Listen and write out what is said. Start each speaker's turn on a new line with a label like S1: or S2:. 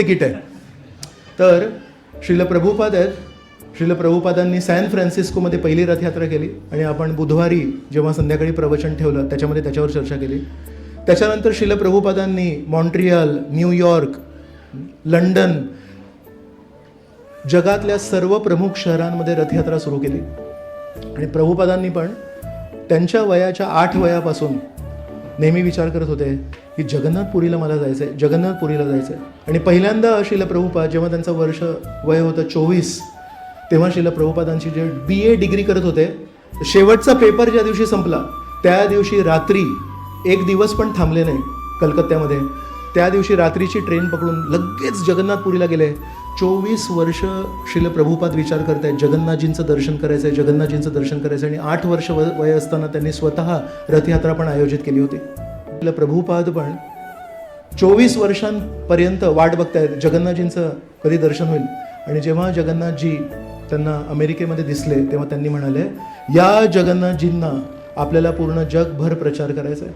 S1: Ticket आहे. तर श्रील प्रभुपाद आहेत. श्रील प्रभुपादांनी सॅन फ्रान्सिस्कोमध्ये पहिली रथयात्रा केली आणि आपण बुधवारी जेव्हा संध्याकाळी प्रवचन ठेवलं त्याच्यामध्ये त्याच्यावर चर्चा केली. त्याच्यानंतर श्रील प्रभुपादांनी मॉन्ट्रियल न्यूयॉर्क लंडन जगातल्या सर्व प्रमुख शहरांमध्ये रथयात्रा सुरू केली. आणि प्रभुपादांनी पण त्यांच्या वयाच्या आठ वयापासून नेहमी विचार करत होते की जगन्नाथपुरीला मला जायचं आहे जगन्नाथपुरीला जायचं आहे आणि पहिल्यांदा शिला प्रभुपाद जेव्हा त्यांचं वर्ष वय होतं चोवीस तेव्हा शिला प्रभुपादांची जे बी ए डिग्री करत होते शेवटचा पेपर ज्या दिवशी संपला त्या दिवशी रात्री एक दिवस पण थांबले नाही कलकत्त्यामध्ये. त्या दिवशी रात्रीची ट्रेन पकडून लगेच जगन्नाथपुरीला गेले. चोवीस वर्ष शिल प्रभुपाद विचार करत आहेत जगन्नाथजींचं दर्शन करायचं आहे जगन्नाथजींचं दर्शन करायचं आहे आणि आठ वर्ष व वय असताना त्यांनी स्वतः रथयात्रा पण आयोजित केली होती. शिल प्रभुपाद पण चोवीस वर्षांपर्यंत वाट बघतायत. जगन्नाथजींचं कधी दर्शन होईल? आणि जेव्हा जगन्नाथजी त्यांना अमेरिकेमध्ये दिसले तेव्हा त्यांनी म्हणाले या जगन्नाथजींना आपल्याला पूर्ण जगभर प्रचार करायचा आहे